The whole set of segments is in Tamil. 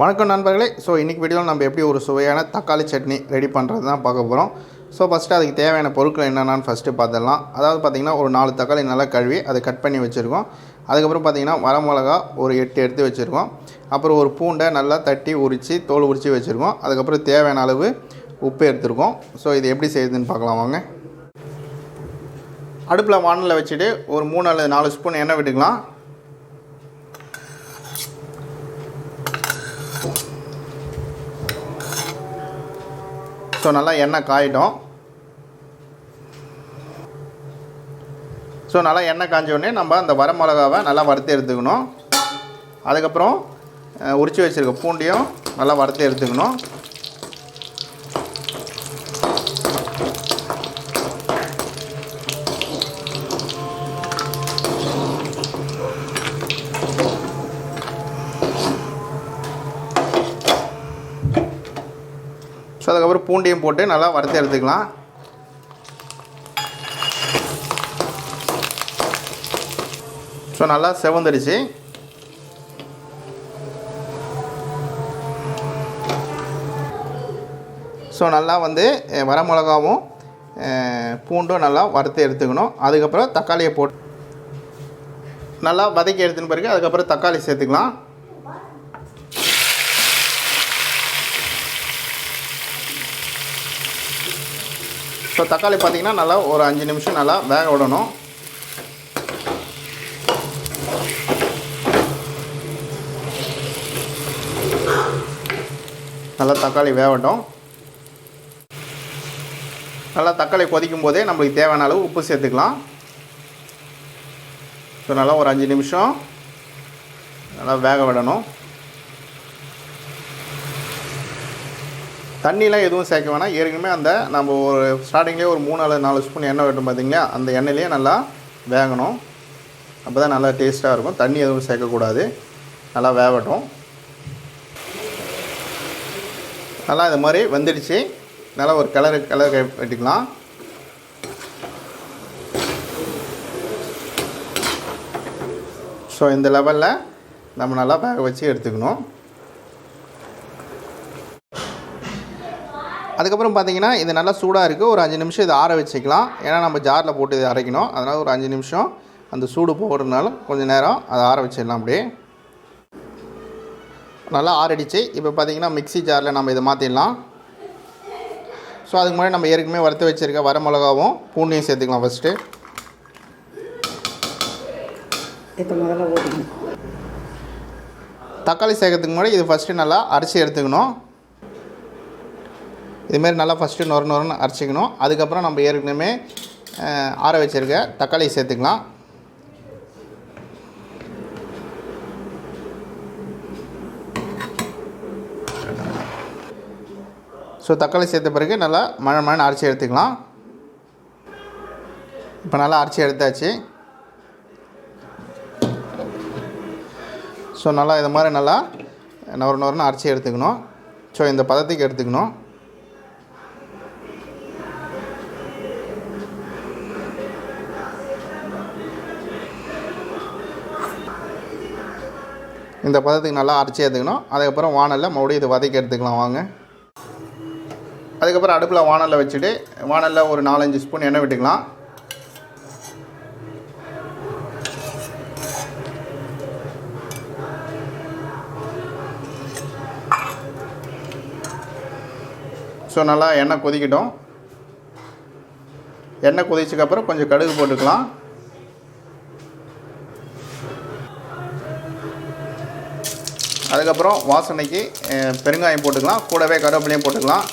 வணக்கம் நண்பர்களே. ஸோ இன்றைக்கி வீடியோவில் நம்ம எப்படி ஒரு சுவையான தக்காளி சட்னி ரெடி பண்ணுறது தான் பார்க்க போகிறோம் ஸோ ஃபஸ்ட்டு அதுக்கு தேவையான பொருட்கள் என்னென்னு ஃபஸ்ட்டு பார்த்துடலாம். அதாவது பார்த்திங்கன்னா ஒரு நாலு தக்காளி நல்லா கழுவி அதை கட் பண்ணி வச்சுருக்கோம். அதுக்கப்புறம் பார்த்திங்கன்னா வரமிளகா ஒரு எட்டு எடுத்து வச்சுருக்கோம். அப்புறம் ஒரு பூண்டை நல்லா தட்டி உரித்து தோல் உரித்து வச்சுருக்கோம். அதுக்கப்புறம் தேவையான அளவு உப்பு எடுத்துருக்கோம். ஸோ இது எப்படி செய்யுதுன்னு பார்க்கலாம் வாங்க. அடுப்பில் வானலில் வச்சுட்டு ஒரு மூணு அல்லது நாலு ஸ்பூன் எண்ணெய் விட்டுக்கலாம். ஸோ நல்லா எண்ணெய் காயிட்டோம். ஸோ நல்லா எண்ணெய் காஞ்சோடனே நம்ம அந்த வர மிளகாவை நல்லா வறுத்து எடுத்துக்கணும். அதுக்கப்புறம் உரித்து உரிச்சு வச்சுருக்க பூண்டையும் நல்லா வறுத்து எடுத்துக்கணும். ஸோ அதுக்கப்புறம் பூண்டையும் போட்டு நல்லா வறுத்து எடுத்துக்கலாம். ஸோ நல்லா செவந்துடுச்சு. ஸோ நல்லா வந்து வரமிளகாவும் பூண்டும் நல்லா வறுத்து எடுத்துக்கணும். அதுக்கப்புறம் தக்காளியை போட்டு நல்லா வதக்கி எடுத்துன்னு பிறகு அதுக்கப்புறம் தக்காளி சேர்த்துக்கலாம். ஸோ தக்காளி பார்த்தீங்கன்னா நல்லா ஒரு அஞ்சு நிமிஷம் நல்லா வேக விடணும். நல்லா தக்காளி வேகட்டும். நல்லா தக்காளி கொதிக்கும் போதே நம்மளுக்கு தேவையான அளவு உப்பு சேர்த்துக்கலாம். ஸோ நல்லா ஒரு அஞ்சு நிமிஷம் நல்லா வேக விடணும். தண்ணிலாம் எதுவும் சேர்க்க வேணாம். ஏற்கனவே அந்த நம்ம ஒரு ஸ்டார்டிங்லேயே ஒரு மூணு அல்லது நாலு ஸ்பூன் எண்ணெய் வெட்டும் பார்த்தீங்களா அந்த எண்ணெயிலே நல்லா வேகணும். அப்போ தான் நல்லா டேஸ்ட்டாக இருக்கும். தண்ணி எதுவும் சேர்க்கக்கூடாது நல்லா வேகட்டும். நல்லா இது மாதிரி வெந்துடுச்சு. நல்லா ஒரு கலர் கலர் வெட்டிக்கலாம். ஸோ இந்த லெவலில் நம்ம நல்லா வேக வச்சு எடுத்துக்கணும். அதுக்கப்புறம் பார்த்தீங்கன்னா இது நல்லா சூடாக இருக்குது. ஒரு அஞ்சு நிமிஷம் இதை ஆற வச்சுக்கலாம். ஏன்னா நம்ம ஜாரில் போட்டு இதை அரைக்கணும். அதனால் ஒரு அஞ்சு நிமிஷம் அந்த சூடு போடுறதுனால கொஞ்சம் நேரம் அதை ஆற வச்சிடலாம் அப்படியே. நல்லா ஆறடிச்சு. இப்போ பார்த்தீங்கன்னா மிக்ஸி ஜாரில் நம்ம இதை மாற்றிடலாம் ஸோ அதுக்கு முன்னாடி நம்ம ஏற்கனவே வறுத்து வச்சுருக்க வர மிளகாவும் பூண்டையும் சேர்த்துக்கலாம் ஃபஸ்ட்டு இப்போ முதல்ல ஓடிக்கணும் தக்காளி சேர்க்கறதுக்கு முன்னாடி இது ஃபஸ்ட்டு நல்லா அரைச்சி எடுத்துக்கணும். இதுமாரி நல்லா ஃபஸ்ட்டு நொறு நொறுன்னு அரைச்சிக்கணும். அதுக்கப்புறம் நம்ம ஏற்கனவே ஆற வச்சுருக்க தக்காளி சேர்த்துக்கலாம். ஸோ தக்காளி சேர்த்த பிறகு நல்லா மழை மழைன்னு அரைச்சி எடுத்துக்கலாம். இப்போ நல்லா அரைச்சி எடுத்தாச்சு. ஸோ நல்லா இது மாதிரி நல்லா நொறு நொறுன்னு அரைச்சி எடுத்துக்கணும். ஸோ இந்த பதத்துக்கு எடுத்துக்கணும். இந்த பதத்துக்கு நல்லா அரைச்சி எடுத்துக்கணும். அதுக்கப்புறம் வானலில் மறுபடியும் இது வதக்கி எடுத்துக்கலாம் வாங்க. அதுக்கப்புறம் அடுப்பில் வானலில் வச்சுட்டு வானலில் ஒரு நாலஞ்சு ஸ்பூன் எண்ணெய் விட்டுக்கலாம். ஸோ நல்லா எண்ணெய் கொதிக்கட்டும். எண்ணெய் கொதிச்சதுக்கப்புறம் கொஞ்சம் கடுகு போட்டுக்கலாம். அதுக்கப்புறம் வாசனைக்கு பெருங்காயம் போட்டுக்கலாம். கூடவே கருவேப்பிலையும் போட்டுக்கலாம்.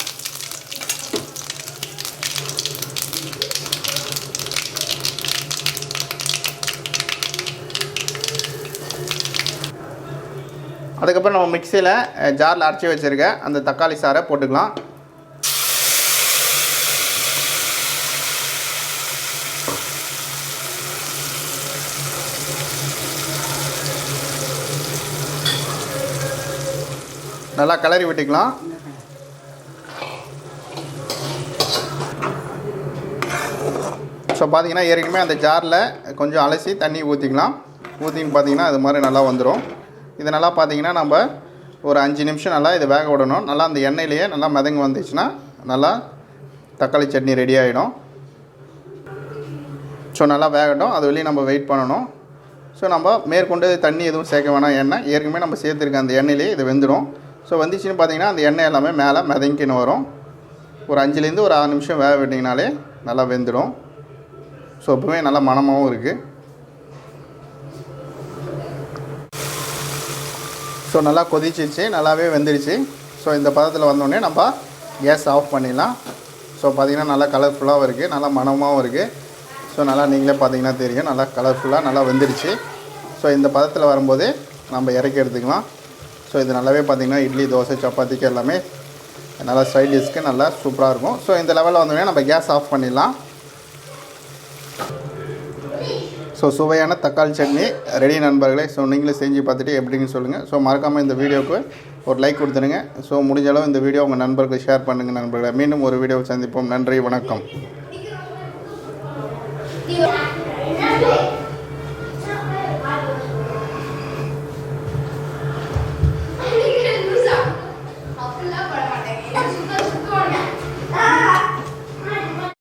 அதுக்கப்புறம் நம்ம மிக்சியில் ஜாரில் அரைச்சி வச்சுருக்க அந்த தக்காளி சாறை போட்டுக்கலாம். நல்லா கிளறி விட்டுக்கலாம். ஸோ பார்த்தீங்கன்னா ஏற்கனவே அந்த ஜாரில் கொஞ்சம் அலசி தண்ணி ஊற்றிக்கலாம் ஊற்றின்னு பார்த்தீங்கன்னா அது மாதிரி நல்லா வந்துடும் இது நல்லா பார்த்தீங்கன்னா நம்ம ஒரு அஞ்சு நிமிஷம் நல்லா இதை வேக விடணும். நல்லா அந்த எண்ணெயிலேயே நல்லா மிதங்க வந்துச்சுன்னா நல்லா தக்காளி சட்னி ரெடி ஆகிடும் ஸோ நல்லா வேகட்டும். அது வெளியே நம்ம வெயிட் பண்ணணும். ஸோ நம்ம மேற்கொண்டு தண்ணி எதுவும் சேர்க்க வேணாம். எண்ணெய். ஏற்கனவே நம்ம சேர்த்துருக்க அந்த எண்ணெயிலேயே இது வெந்துடும் ஸோ வந்துச்சுன்னு பார்த்தீங்கன்னா அந்த எண்ணெய் எல்லாமே மேலே மிதங்கின்னு வரும். ஒரு அஞ்சுலேருந்து ஒரு ஆறு நிமிஷம் வேக விட்டிங்கனாலே நல்லா வெந்துடும். ஸோ எப்பவுமே நல்லா மணமாகவும் இருக்குது ஸோ நல்லா கொதிச்சிருச்சு. நல்லாவே வெந்துடுச்சு ஸோ இந்த பதத்தில் வந்தோடனே நம்ம கேஸ் ஆஃப் பண்ணிடலாம். ஸோ பார்த்திங்கன்னா நல்லா கலர்ஃபுல்லாகவும் இருக்குது நல்லா மணமாகவும் இருக்குது ஸோ நல்லா நீங்களே பார்த்தீங்கன்னா தெரியும். நல்லா கலர்ஃபுல்லாக நல்லா வெந்துடுச்சு ஸோ இந்த பதத்தில் வரும்போதே நம்ம இறக்கி எடுத்துக்கலாம். ஸோ இது நல்லாவே பார்த்தீங்கன்னா இட்லி தோசை சப்பாத்திக்கு எல்லாமே நல்லா சைட் டிஷ்க்கு நல்லா சூப்பராக இருக்கும். ஸோ இந்த லெவலில் வந்தோடனே நம்ம கேஸ் ஆஃப் பண்ணிடலாம். ஸோ சுவையான தக்காளி சட்னி. ரெடி நண்பர்களே ஸோ நீங்களும் செஞ்சு பார்த்துட்டு எப்படின்னு சொல்லுங்கள் ஸோ மறக்காமல் இந்த வீடியோவுக்கு ஒரு லைக் கொடுத்துருங்க ஸோ முடிஞ்ச அளவு இந்த வீடியோ உங்கள் நண்பர்களுக்கு ஷேர் பண்ணுங்கள் நண்பர்களே. மீண்டும் ஒரு வீடியோவை சந்திப்போம். நன்றி வணக்கம். Thank you.